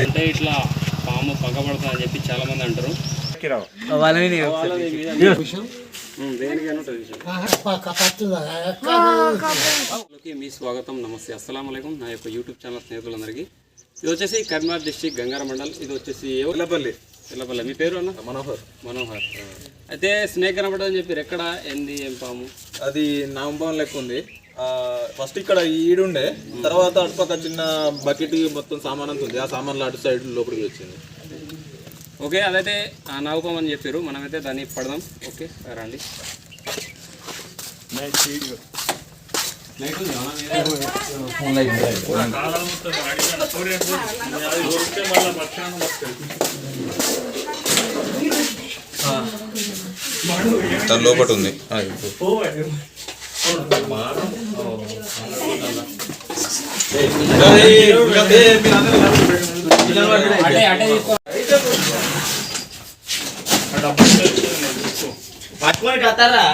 అంటే ఇట్లా పాము పగబడుతుంది అని చెప్పి చాలా మంది అంటారు మీ స్వాగతం నమస్తే అస్సలం నా యొక్క యూట్యూబ్ ఛానల్ స్నేహితులందరికీ. ఇది వచ్చేసి కరీంనగర్ డిస్టిక్ గంగార మండల్. ఇది వచ్చేసి? పిల్లపల్లి పిల్లపల్లి మీ పేరు అన్న? మనోహర్. మనోహర్. అయితే స్నేక్ కనబడదని చెప్పారు. ఎక్కడ? ఏంది? ఏం పాము? అది నామభవన్ లెక్క ఉంది. ఫస్ట్ ఇక్కడ ఈడుండే తర్వాత అటుపక్క చిన్న బకెట్ మొత్తం సామాన్ అంతా ఉంది. ఆ సామాన్లు అటు సైడ్ లోపలికి వచ్చింది. ఓకే అదైతే అని చెప్పారు. మనమైతే దాన్ని పడదాం. ఓకే రండి? తన లోపల ఉంది పట్టుకొని కత్తారా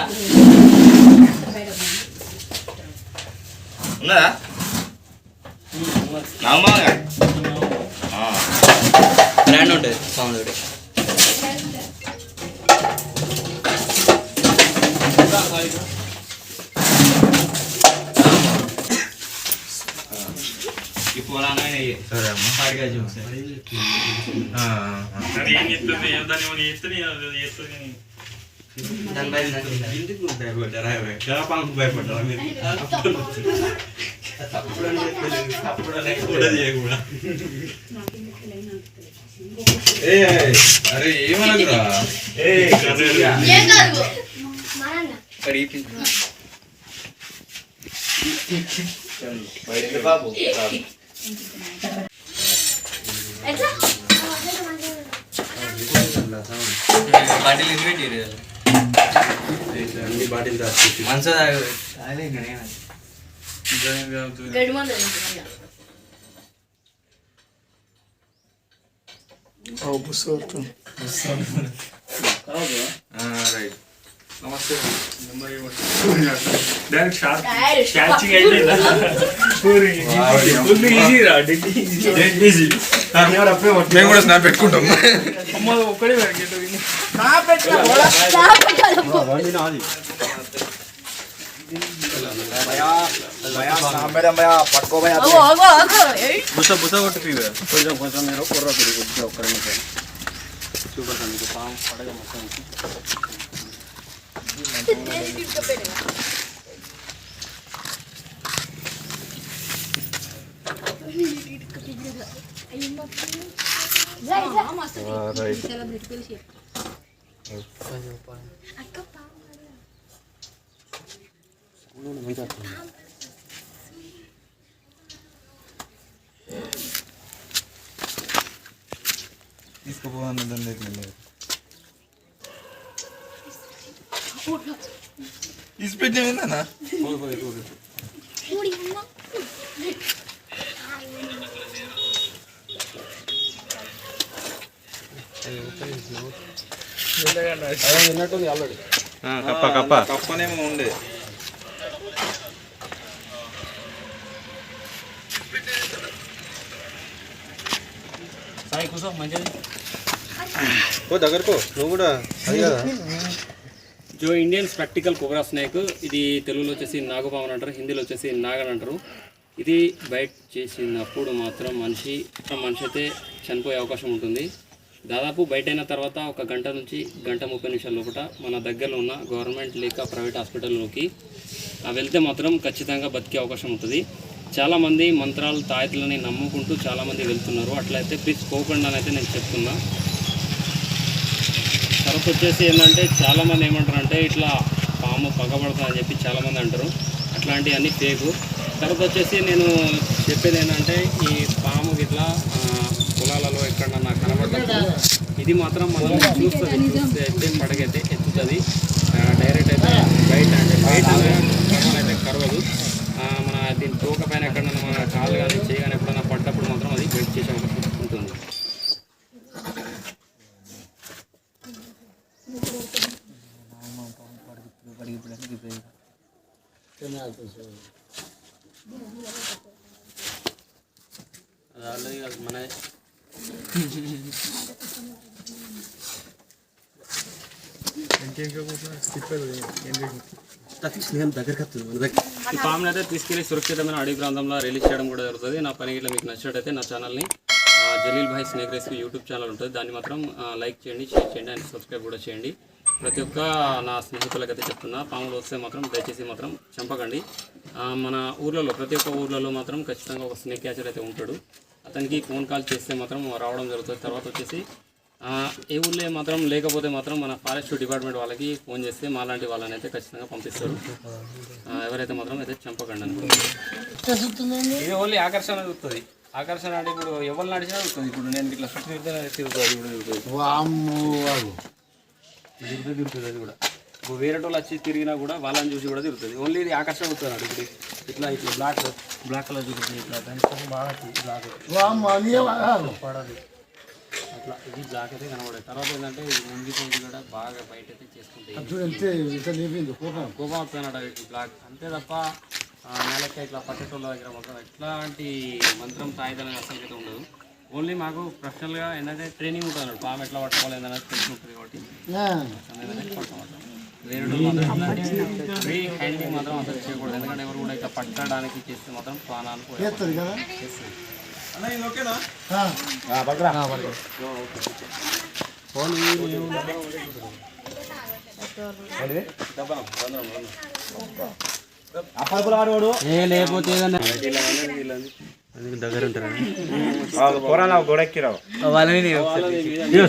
ఉన్నదా నమ్మగా బ్రాండ్ ఉంటుంది సౌండ్ ఒకటి ఇప్పుడు సరే అమ్మ పాడిగా చూసే దాని బయట ఎందుకు భయపడ్డారా జలపాలకు భయపడ్డారా మీరు ಬಾಟಲ್ ಇನ್ವೇಟ್ ಇರಿ ಅಲ್ಲ ಬಾಟಲ್ ಜಾಸ್ತಿ ಮನ್ಸದ ತಾಯಿಲೆ ಗಣೇನ ಹೌದು ಸರ್ ಹೌದು ಹಾಂ ರೈಟ್ అప్పుడు అప్పుడు కూడా చేయకూడదు అరే ఏమనదురా బాబు బాటిల్ ఎందుకు పెట్టిరు బాటిల్ మనసు రైట్ మేము కూడా స్నాప్ పెట్టుకుంటాం బుస బుస కొట్టి పీవే కొంచెం కొంచెం మీరు కుర్ర తిరిగి కొద్దిగా ఒక్క రెండు నిమిషాలు చూపెడతాను మీకు పాము పడగ మొత్తం తీసుకుపోవాలి దాని దగ్గర తీసి పెట్టినా విన్నట్టుంది ఆల్రెడీ కప్ప కప్ప. కప్పనేమో ఉండే. సాయి కూర్చో మంచిది ఓ దగ్గరకో. నువ్వు కూడా అది కదా? జో ఇండియన్ స్పెక్టికల్ కుబ్రా స్నేక్ ఇది తెలుగులో వచ్చేసి నాగపాము అంటారు హిందీలో వచ్చేసి నాగన్ అంటారు. ఇది బయట చేసినప్పుడు మాత్రం మనిషి మనిషి అయితే చనిపోయే అవకాశం ఉంటుంది. దాదాపు బయట అయిన తర్వాత ఒక గంట నుంచి గంట ముప్పై నిమిషాల లోపల మన దగ్గరలో ఉన్న గవర్నమెంట్ లేక ప్రైవేట్ హాస్పిటల్లోకి వెళ్తే మాత్రం ఖచ్చితంగా బతికే అవకాశం ఉంటుంది. చాలామంది మంత్రాలు తాయతులని నమ్ముకుంటూ చాలామంది వెళ్తున్నారు. అట్లయితే ప్లీజ్ పోకుండా అయితే నేను చెప్తున్నా. వచ్చేసి ఏంటంటే చాలామంది ఏమంటారు అంటే ఇట్లా పాము పగబడతా అని చెప్పి చాలామంది అంటారు. అట్లాంటివన్నీ ఫేకు తర్వాత వచ్చేసి నేను చెప్పేది ఏంటంటే ఈ పాము ఇట్లా పొలాలలో ఎక్కడన్నా కనబడ్డప్పుడు ఇది మాత్రం మనం చూస్తుంది చూస్తే అయితే పడగైతే ఎత్తుతుంది. డైరెక్ట్ అయితే బయట అంటే బయట అయితే కరవదు ఆ, మన దీని తోక పైన ఎక్కడన్నా మన కాళ్ళు కానీ చేయి కానీ ఎప్పుడైనా పడ్డప్పుడు మాత్రం అది బయట చేసే అవకాశం ఉంటుంది అది ఆల్రెడీ అది మన ఈ ఫామ్ని అయితే తీసుకెళ్ళి సురక్షితమైన అడవి ప్రాంతంలో రిలీజ్ చేయడం కూడా జరుగుతుంది. నా పని ఇట్లా మీకు నచ్చినట్టయితే నా ఛానల్ని Jaleel Bhai snake rescue YouTube channel ఉంటుంది. దాన్ని మాత్రం లైక్ చేయండి షేర్ చేయండి అండ్ సబ్స్క్రైబ్ కూడా చేయండి. ప్రతి ఒక్క నా స్నేహితులకైతే చెప్తున్నా పాములు వస్తే మాత్రం దయచేసి మాత్రం చంపకండి. మన ఊర్లలో ప్రతి ఒక్క ఊర్లలో మాత్రం ఖచ్చితంగా ఒక స్నేక్ క్యాచర్ అయితే ఉంటాడు. అతనికి ఫోన్ కాల్ చేస్తే మాత్రం రావడం జరుగుతుంది. తర్వాత వచ్చేసి ఆ, ఏ ఊళ్ళో మాత్రం లేకపోతే మాత్రం మన ఫారెస్ట్ డిపార్ట్మెంట్ వాళ్ళకి ఫోన్ చేస్తే మాలాంటి వాళ్ళని అయితే ఖచ్చితంగా పంపిస్తారు. ఆ, ఎవరైతే మాత్రం అయితే చంపకండి అనుకుంటున్నాను ఇది ఓన్లీ ఆకర్షణ చూస్తుంది. ఆకర్షణ అంటే ఇప్పుడు ఎవరు నడిచినా చూస్తుంది. ఇప్పుడు నేను ఇట్లా చుట్టూ తిరుగుతా తిరుగుతుంది అది కూడా తిరుగుతుంది అది కూడా. ఇప్పుడు వేరే వాళ్ళు వచ్చి తిరిగినా కూడా వాళ్ళని చూసి కూడా తిరుగుతుంది. ఓన్లీ ఇది ఆకర్షణ అవుతుంది ఇప్పుడు. ఇట్లా ఇట్లా బ్లాక్ బ్లాక్ కలర్ చూస్తుంది ఇట్లా. దాని కోసం బాగా బ్లాక్ పడదు. అట్లా ఇది బ్లాక్ అయితే కనబడదు. తర్వాత ఏంటంటే ఇది ముందు కొంచెం కూడా బాగా బయట అయితే చేసుకుంటాయి కోపం. వస్తున్నాడు బ్లాక్ అంతే తప్ప ఆ, నెలకి ఇట్లా పట్టేటోళ్ళ దగ్గర మాత్రం ఎట్లాంటి మంత్రం తాయిదనం అసలు అయితే ఉండదు. ఓన్లీ మాకు ప్రొఫెషనల్గా ఏంటంటే ట్రైనింగ్ ఉంటుంది పాము ఎట్లా పట్టుకోవాలి ఏంటనేది తెలిసి ఉంటుంది కాబట్టి. అనేది మాత్రం హ్యాండింగ్ అసలు చేయకూడదు. ఎందుకంటే ఎవరు కూడా ఇట్లా పట్టడానికి చేస్తే మాత్రం ప్రాణాలు పోతాయి. చేస్తుంది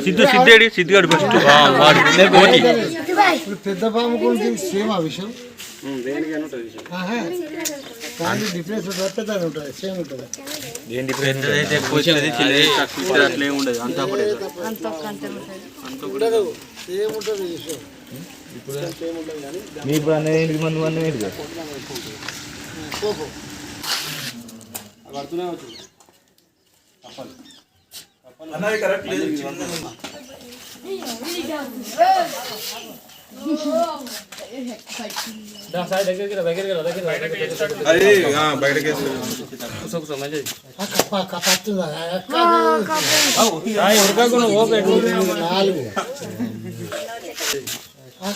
సిద్ధు సిద్ధేడి సిద్ధిగాడు ఫస్ట్ ఇప్పుడు పెద్ద పాము గురించి సేమ్ ఆ విషయం. దేనికైనా ఉంటుంది విషయం. ఆహా. పడుతూనే వచ్చు అన్నది కరెక్ట్ లేదు చిన్నది. దగ్గరికి రా,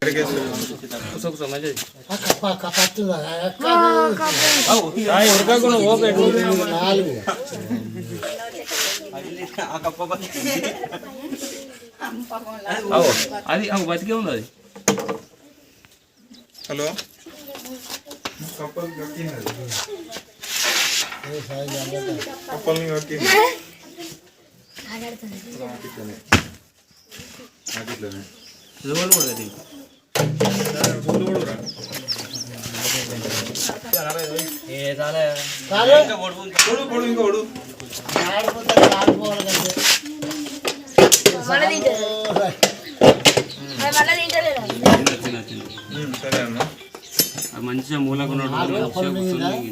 దగ్గరికి రా, దగ్గరికి రా, దగ్గరికి రా. అది ఆ, బయటకి వేసి కూర్చో, కూర్చో, మంచిది. పక్క పత్తుందా రాయి, ఉరకకు నువ్వు, ఓపెన్. నాలుగు పక్క పత్తుందా రాయి, ఉరకకు నువ్వు, ఓపెన్. నాలుగు బయటకి వేసి కూర్చో, కూర్చో, మంచిది.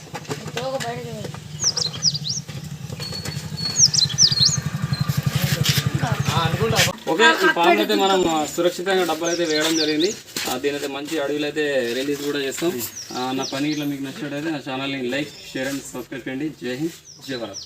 ఓకే ఈ పాములు అయితే మనం సురక్షితంగా డబ్బాలు అయితే వేయడం జరిగింది. దీని అయితే మంచి అడవిలో అయితే రిలీజ్ కూడా చేస్తాం. నా పని ఇట్లా మీకు నచ్చినట్టయితే నా ఛానల్ని లైక్ షేర్ అండ్ సబ్స్క్రైబ్ చేయండి. జై హింద్ జై భారత్.